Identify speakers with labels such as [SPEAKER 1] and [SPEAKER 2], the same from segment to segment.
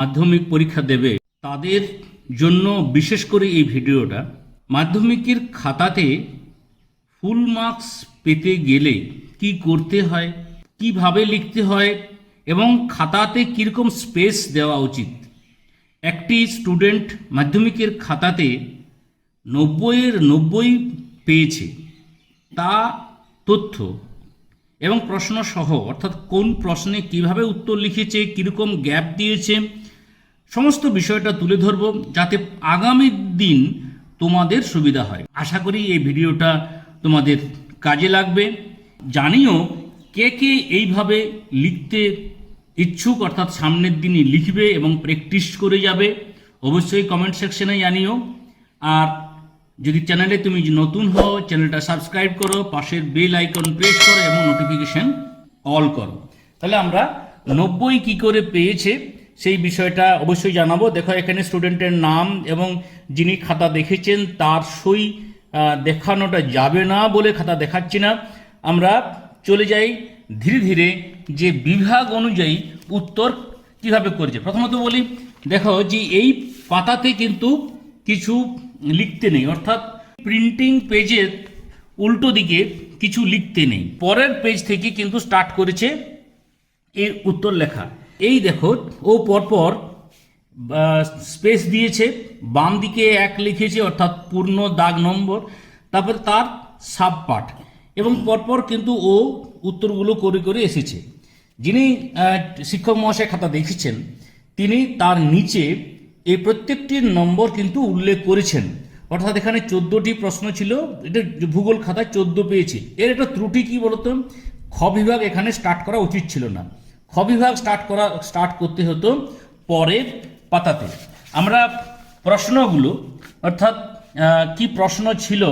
[SPEAKER 1] মাধ্যমিক পরীক্ষা দেবে তাদের জন্য বিশেষ করে এই ভিডিওটা, মাধ্যমিকের খাতাতে ফুল মার্কস পেতে গেলে কি করতে হয়, কীভাবে লিখতে হয় এবং খাতাতে কীরকম স্পেস দেওয়া উচিত। একটি স্টুডেন্ট মাধ্যমিকের খাতাতে নব্বইয়ের নব্বই পেয়েছে, তা তথ্য এবং প্রশ্ন সহ অর্থাৎ কোন প্রশ্নে কীভাবে উত্তর লিখেছে, কীরকম গ্যাপ দিয়েছে সমস্ত বিষয়টা তুলে ধরব যাতে আগামী দিন তোমাদের সুবিধা হয়। আশা করি এই ভিডিওটা তোমাদের কাজে লাগবে। জানিও কে কে এইভাবে লিখতে ইচ্ছুক, অর্থাৎ সামনের দিনই লিখবে এবং প্র্যাকটিস করে যাবে, অবশ্যই কমেন্ট সেকশনে জানিও। আর যদি চ্যানেলে তুমি নতুন হও, চ্যানেলটা সাবস্ক্রাইব করো, পাশের বেল আইকন প্রেস করো এবং নোটিফিকেশন অল করো। তাহলে আমরা নব্বই কি করে পেয়েছে সেই বিষয়টা অবশ্যই জানাব। দেখো, এখানে স্টুডেন্টের নাম এবং যিনি খাতা দেখেছেন, তার সই দেখানোটা যাবে না বলে খাতা দেখাচ্ছি না। আমরা চলে যাই ধীরে ধীরে যে বিভাগ অনুযায়ী উত্তর কীভাবে করেছে। প্রথমত বলি, দেখো যে এই পাতাতে কিন্তু কিছু লিখতে নেই, অর্থাৎ প্রিন্টিং পেজের উল্টো দিকে কিছু লিখতে নেই। পরের পেজ থেকে কিন্তু স্টার্ট করেছে এর উত্তর লেখা। এই দেখো, ও পরপর স্পেস দিয়েছে, বাম দিকে এক লিখেছে, অর্থাৎ পূর্ণ দাগ নম্বর, তারপর তার সাব পার্ট এবং পরপর কিন্তু ও উত্তরগুলো করে করে এসেছে। যিনি শিক্ষক মহাশয় খাতা দেখেছেন, তিনি তার নিচে এই প্রত্যেকটির নম্বর কিন্তু উল্লেখ করেছেন। অর্থাৎ এখানে চোদ্দোটি প্রশ্ন ছিল, এটা ভূগোল খাতায় চোদ্দ পেয়েছে। এর একটা ত্রুটি কি বলতো? খ বিভাগ এখানে স্টার্ট করা উচিত ছিল না। খ বিভাগ স্টার্ট করা স্টার্ট করতে হতো পরের পাতাতে। আমরা প্রশ্নগুলো, অর্থাৎ কি প্রশ্ন ছিল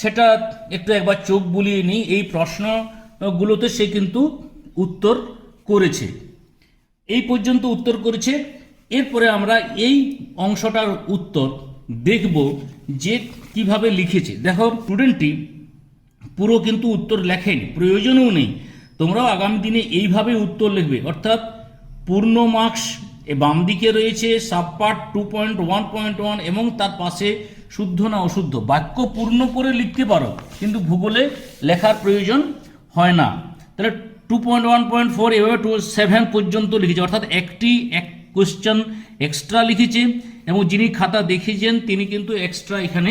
[SPEAKER 1] সেটা একটু একবার চোখ বুলিয়ে নিই। এই প্রশ্নগুলোতে সে কিন্তু উত্তর করেছে। এই পর্যন্ত উত্তর করেছে। এরপরে আমরা এই অংশটার উত্তর দেখব যে কীভাবে লিখেছে। দেখো স্টুডেন্টটি পুরো কিন্তু উত্তর লেখেনি, প্রয়োজনও নেই। তোমরাও আগামী দিনে এইভাবে উত্তর লিখবে। অর্থাৎ পূর্ণ মার্কস এ বাম দিকে রয়েছে sub part two point one point one এবং তার পাশে শুদ্ধ না অশুদ্ধ। বাক্য পূর্ণ করে লিখতে পারো, কিন্তু ভূগোলে লেখার প্রয়োজন হয় না। তাহলে two point one point four এভাবে টু সেভেন পর্যন্ত লিখেছে। অর্থাৎ একটি এক কোয়েশ্চেন এক্সট্রা লিখেছে এবং যিনি খাতা দেখেছেন তিনি কিন্তু এক্সট্রা এখানে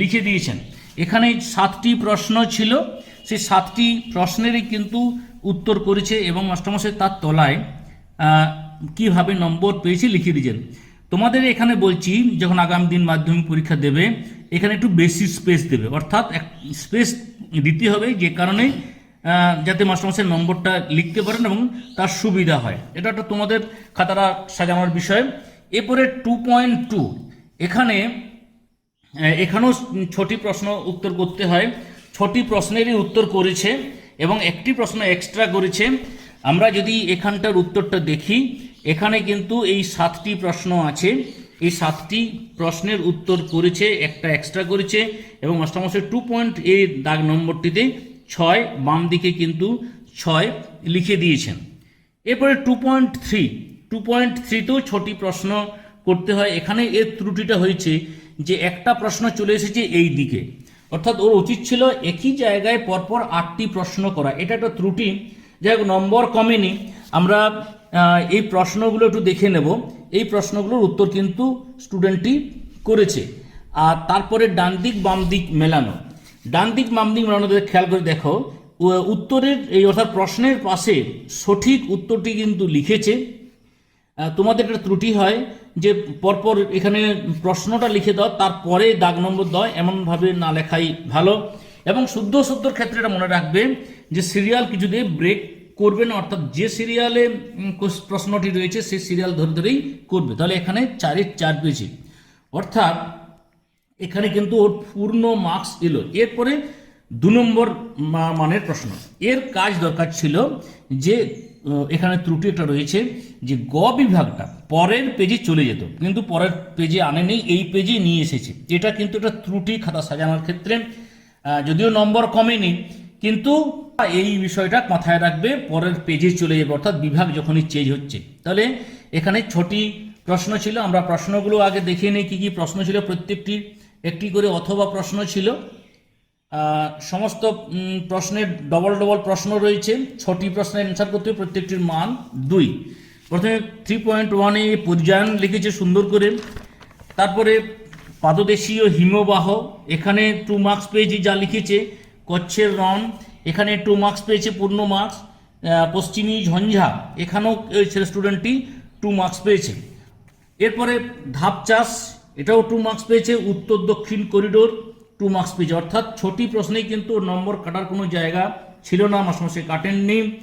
[SPEAKER 1] লিখে দিয়েছেন। এখানে সাতটি প্রশ্ন ছিল। সেই সাতটি প্রশ্নেরই কিন্তু উত্তর করেছে এবং মাস্টারমশাই তার তলায় কীভাবে নম্বর পেয়েছে লিখে দিয়েছেন। তোমাদের এখানে বলছি, যখন আগামী দিন মাধ্যমিক পরীক্ষা দেবে, এখানে একটু বেশি স্পেস দেবে। অর্থাৎ এক স্পেস দিতে হবে যে কারণে যাতে মাস্টারমশাই নম্বরটা লিখতে পারেন এবং তার সুবিধা হয়। এটা একটা তোমাদের খাতাটা সাজানোর বিষয়। এরপরে টু পয়েন্ট টু এখানে এখানেও ছটি প্রশ্ন উত্তর করতে হয়। ছটি প্রশ্নেরই উত্তর করেছে এবং একটি প্রশ্ন এক্সট্রা করেছে। আমরা যদি এখানটার উত্তরটা দেখি, এখানে কিন্তু এই সাতটি প্রশ্ন আছে। এই সাতটি প্রশ্নের উত্তর করেছে, একটা এক্সট্রা করেছে এবং মাস্টারমশাই টু পয়েন্ট এ দাগ নম্বরটিতে ছয়, বাম দিকে কিন্তু ছয় লিখে দিয়েছেন। এরপরে two point three two point থ্রিতেও ছটি প্রশ্ন করতে হয়। এখানে এর ত্রুটিটা হয়েছে যে একটা প্রশ্ন চলে এসেছে এই দিকে। অর্থাৎ ওর উচিত ছিল একই জায়গায় পরপর আটটি প্রশ্ন করা। এটা একটা ত্রুটি। যাই নম্বর কমেনি। আমরা এই প্রশ্নগুলো একটু দেখে নেব। এই প্রশ্নগুলোর উত্তর কিন্তু স্টুডেন্টটি করেছে। আর তারপরে ডান দিক বাম দিক মেলানো। ডান দিক বাম দিক মেলানো খেয়াল করে দেখো উত্তরের এই অর্থাৎ প্রশ্নের পাশে সঠিক উত্তরটি কিন্তু লিখেছে। তোমাদের একটা ত্রুটি হয়। যে পরপর এখানে প্রশ্নটা লিখে দাও, তারপরে দাগ নম্বর দাও, এমনভাবে না লেখাই ভালো। এবং শুদ্ধ শুদ্ধর ক্ষেত্রে এটা মনে রাখবে যে সিরিয়াল কিছু দিয়ে ব্রেক করবে না, অর্থাৎ যে সিরিয়ালে প্রশ্নটি রয়েছে, সেই সিরিয়াল ধরে ধরেই করবে। তাহলে এখানে চারের চার পেয়েছি। অর্থাৎ এখানে কিন্তু ওর পূর্ণ মার্কস এলো। এরপরে দু নম্বর মানের প্রশ্ন। এর কাজ দরকার ছিল যে আহ, ত্রুটি একটা রয়েছে যে গ বিভাগটা পরের পেজে চলে যেত কিন্তু পরের পেজে আনেনি এই পেজে নিয়ে এসেছে। এটা কিন্তু একটা ত্রুটি খাতা সাজানোর ক্ষেত্রে। যদিও নম্বর কমেনি কিন্তু এই বিষয়টা মাথায় রাখবে পরের পেজে চলে যাবে অর্থাৎ বিভাগ যখনই চেঞ্জ হচ্ছে। তাহলে এখানে ছটি প্রশ্ন ছিল আমরা প্রশ্নগুলো আগে দেখিয়ে নিই কী কী প্রশ্ন ছিল প্রত্যেকটি একটি করে অথবা প্রশ্ন ছিল। সমস্ত প্রশ্নের ডবল ডবল প্রশ্ন রয়েছে। ছটি প্রশ্নের অ্যান্সার করতে হবে, প্রত্যেকটির মান দুই। প্রথমে থ্রি পয়েন্ট ওয়ানে পর্যায়ন লিখেছে সুন্দর করে। তারপরে পাদদেশীয় হিমবাহ, এখানে টু মার্কস পেয়েছি যা লিখেছে কচ্ছের রন এখানে টু মার্কস পেয়েছে পূর্ণ মার্কস পশ্চিমী ঝঞ্ঝা, এখানেও স্টুডেন্টটি টু মার্কস পেয়েছে। এরপরে ধাপ চাষ এটাও টু মার্কস পেয়েছে, উত্তর দক্ষিণ করিডোর টু মার্কস পেয়েছে অর্থাৎ ছটি প্রশ্নেই কিন্তু নম্বর কাটার কোনো জায়গা ছিল না মাসমসে কাটেননি।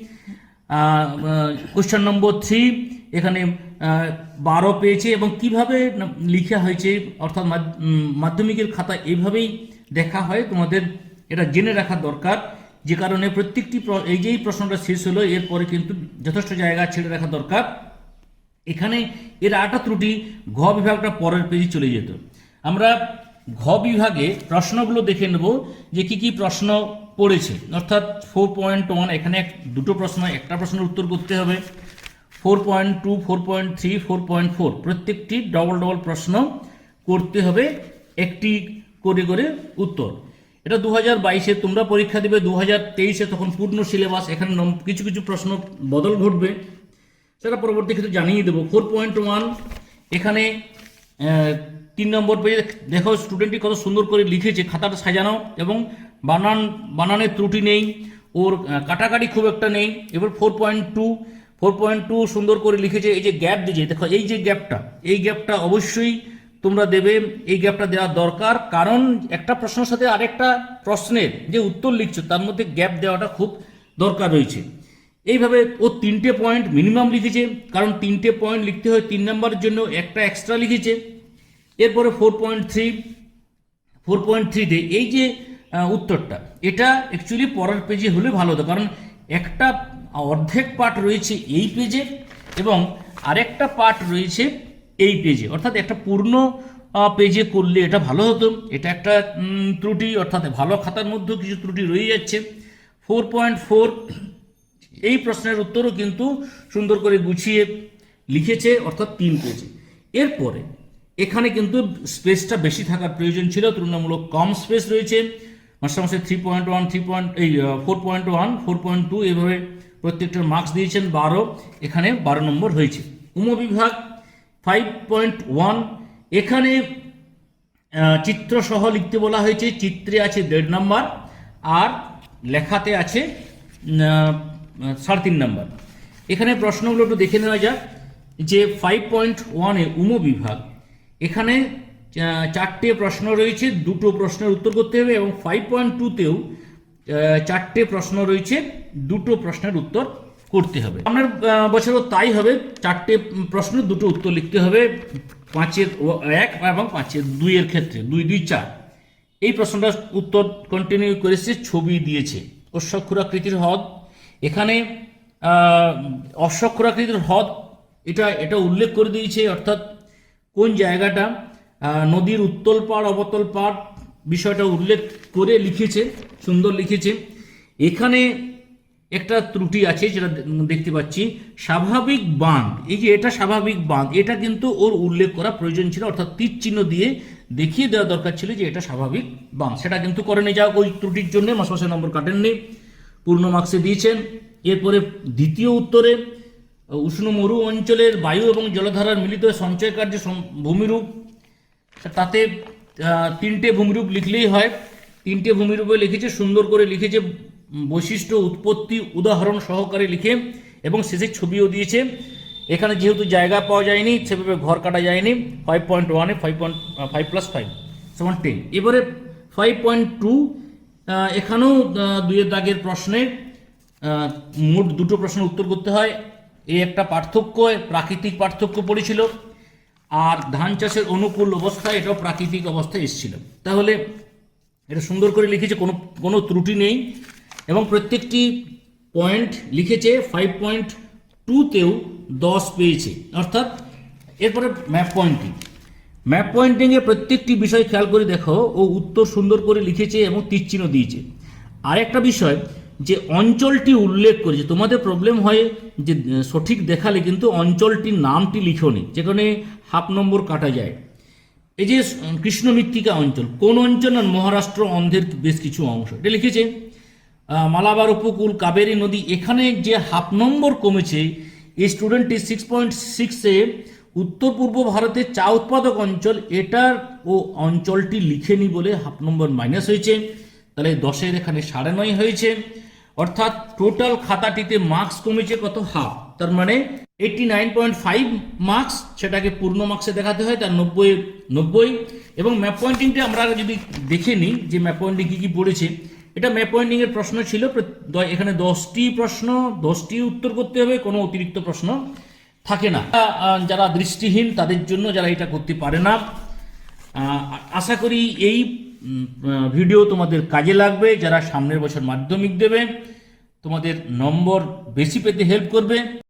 [SPEAKER 1] কোশ্চেন নম্বর থ্রি এখানে বারো পেয়েছে এবং কীভাবে লিখা হয়েছে, অর্থাৎ মাধ্য- মাধ্যমিকের খাতা এইভাবেই দেখা হয়, তোমাদের এটা জেনে রাখা দরকার। যে কারণে প্রত্যেকটি প্র- এই যেই প্রশ্নটা শেষ হলো, এরপরে কিন্তু যথেষ্ট জায়গা ছেড়ে রাখা দরকার। এখানে এর আটা ত্রুটি, ঘ বিভাগটা পরের পেজে চলে যেত। আমরা ঘ বিভাগে প্রশ্নগুলো দেখে নেব যে কি কি প্রশ্ন পড়েছে। অর্থাৎ ফোর পয়েন্ট ওয়ান এখানে দুটো প্রশ্ন, একটা প্রশ্নের উত্তর করতে হবে। Four point two four point three four point four প্রত্যেকটি ডবল ডবল প্রশ্ন করতে হবে একটি করে করে উত্তর। এটা দু হাজার বাইশে, তোমরা পরীক্ষা দেবে দু হাজার তেইশে তখন পূর্ণ সিলেবাস, এখানে কিছু কিছু প্রশ্ন বদল ঘটবে। সেটা পরবর্তী ক্ষেত্রে জানিয়ে দেবো। ফোর পয়েন্ট ওয়ান এখানে তিন নম্বর পেজে দেখো স্টুডেন্টটি কত সুন্দর করে লিখেছে, খাতাটা সাজানো এবং বানান, বানানের ত্রুটি নেই, ওর কাটাকাটি খুব একটা নেই। এবার four point two four point two সুন্দর করে লিখেছে, এই যে গ্যাপ দিয়েছে, দেখো, এই যে গ্যাপটা এই গ্যাপটা অবশ্যই তোমরা দেবে, এই গ্যাপটা দেওয়া দরকার। কারণ একটা প্রশ্নের সাথে আরেকটা প্রশ্নের যে উত্তর লিখছো, তার মধ্যে গ্যাপ দেওয়াটা খুব দরকার রয়েছে। এইভাবে ও তিনটে পয়েন্ট মিনিমাম লিখেছে, কারণ তিনটে পয়েন্ট লিখতে হয় তিন নম্বরের জন্য, একটা এক্সট্রা লিখেছে। এরপরে four point three four point থ্রিতে এই যে উত্তরটা, এটা অ্যাকচুয়ালি পরের পেজে হলে ভালো হতো, কারণ একটা অর্ধেক পার্ট রয়েছে এই পেজে এবং আরেকটা পার্ট রয়েছে এই পেজে অর্থাৎ একটা পূর্ণ পেজে করলে এটা ভালো হতো। এটা একটা ত্রুটি, অর্থাৎ ভালো খাতার মধ্যেও কিছু ত্রুটি রয়ে যাচ্ছে। ফোর পয়েন্ট ফোর এই প্রশ্নের উত্তরও কিন্তু সুন্দর করে গুছিয়ে লিখেছে, অর্থাৎ তিন পেজে এরপরে এখানে কিন্তু স্পেসটা বেশি থাকার প্রয়োজন ছিল তুলনামূলক কম স্পেস রয়েছে। মাস্টারমশাই three point one three point এই four point one four point two এভাবে প্রত্যেকটার মার্কস দিয়েছেন বারো এখানে বারো নম্বর হয়েছে। উপবিভাগ ফাইভ পয়েন্ট ওয়ান এখানে আহ, চিত্র সহ লিখতে বলা হয়েছে চিত্রে আছে দেড় নাম্বার আর লেখাতে আছে সাড়ে তিন নম্বর। এখানে প্রশ্নগুলো একটু দেখে নেওয়া যাক যে ফাইভ পয়েন্ট ওয়ানে উম বিভাগ এখানে চারটে প্রশ্ন রয়েছে দুটো প্রশ্নের উত্তর করতে হবে এবং ফাইভ পয়েন্ট টুতেও চারটে প্রশ্ন রয়েছে দুটো প্রশ্নের উত্তর করতে হবে। আপনার বছরও তাই হবে চারটে উম, প্রশ্নের দুটো উত্তর লিখতে হবে পাঁচের এক এবং পাঁচের দুইয়ের ক্ষেত্রে দুই দুই চার। এই প্রশ্নটা উত্তর কন্টিনিউ করেছে ছবি দিয়েছে অশ্বক্ষুরাকৃতির হ্রদ। এখানে অশ্বক্ষুরাকৃতির হ্রদ এটা এটা উল্লেখ করে দিয়েছে অর্থাৎ কোন জায়গাটা নদীর উত্তল পাড়, অবতল পাড় বিষয়টা উল্লেখ করে লিখেছে, সুন্দর লিখেছে। এখানে একটা ত্রুটি আছে যেটা দেখতে পাচ্ছি। স্বাভাবিক বাঁধ, এই যে এটা স্বাভাবিক বাঁধ, এটা কিন্তু ওর উল্লেখ করা প্রয়োজন ছিল, অর্থাৎ তীর চিহ্ন দিয়ে দেখিয়ে দেওয়া দরকার ছিল যে এটা স্বাভাবিক বাঁধ। সেটা কিন্তু করেনি যা ওই ত্রুটির জন্য মাসে নম্বর কাটেননি। পূর্ণ মার্কসে দিয়েছেন। এরপরে দ্বিতীয় উত্তরে উষ্ণ মরু অঞ্চলের বায়ু এবং জলধারার মিলিত সঞ্চয় কার্য ভূমিরূপ। তাতে তিনটে ভূমিরূপ লিখলেই হয়। তিনটে ভূমিরূপে লিখেছে সুন্দর করে লিখেছে বৈশিষ্ট্য উৎপত্তি উদাহরণ সহকারে লিখে এবং শেষে ছবিও দিয়েছে। এখানে যেহেতু জায়গা পাওয়া যায়নি সেভাবে ঘর কাটা যায়নি। ফাইভ পয়েন্ট ওয়ানে five point five plus five সমান টেন এবারে ফাইভ পয়েন্ট টু এখানেও আহ, দুইয়ের দাগের প্রশ্নে মোট দুটো প্রশ্নের উত্তর করতে হয়। এই একটা পার্থক্য, প্রাকৃতিক পার্থক্য পড়েছিল। আর ধান চাষের অনুকূল অবস্থায় এটাও প্রাকৃতিক অবস্থায় এসেছিল। তাহলে এটা সুন্দর করে লিখেছে, কোনো কোনো ত্রুটি নেই। এবং প্রত্যেকটি পয়েন্ট লিখেছে ফাইভ পয়েন্ট টুতেও দশ পেয়েছে। অর্থাৎ এরপরে ম্যাপ পয়েন্টিং ম্যাপ পয়েন্টিংয়ে প্রত্যেকটি বিষয় খেয়াল করে দেখো, ও উত্তর সুন্দর করে লিখেছে এবং তীরচিহ্ন দিয়েছে। আরেকটা বিষয় যে অঞ্চলটি উল্লেখ করেছে তোমাদের প্রবলেম হয় যে সঠিক দেখালে কিন্তু অঞ্চলটির নামটি লিখোনি যেখানে হাফ নম্বর কাটা যায়। এই যে কৃষ্ণ মৃত্তিকা অঞ্চল, কোন অঞ্চল না মহারাষ্ট্র অন্ধের বেশ কিছু অংশ? এটা লিখেছে মালাবার উপকূল, কাবেরী নদী, এখানে যে হাফ নম্বর কমেছে, এই স্টুডেন্টটি সিক্স পয়েন্ট সিক্সে উত্তর পূর্ব ভারতের চা উৎপাদক অঞ্চল, এটার ও অঞ্চলটি লিখেনি বলে হাফ নম্বর মাইনাস হয়েছে। তাহলে দশের এখানে সাড়ে নয় হয়েছে। অর্থাৎ টোটাল খাতাটিতে মার্কস কমেছে কত? হাফ তার মানে eighty nine point five marks সেটাকে পূর্ণ মার্কসে দেখাতে হয়, তার নব্বই নব্বই। এবং ম্যাপ পয়েন্টিংটা আমরা যদি দেখে নিই যে ম্যাপ পয়েন্টিং কী কী পড়েছে, এটা ম্যাপ পয়েন্টিংয়ের প্রশ্ন ছিল এখানে দশটি প্রশ্ন, দশটি উত্তর করতে হবে, কোনো অতিরিক্ত প্রশ্ন থাকে না। যারা দৃষ্টিহীন, তাদের জন্য যারা এটা করতে পারে না। আশা করি এই ভিডিও তোমাদের কাজে লাগবে, যারা সামনের বছর মাধ্যমিক দেবে, তোমাদের নম্বর বেশি পেতে হেল্প করবে।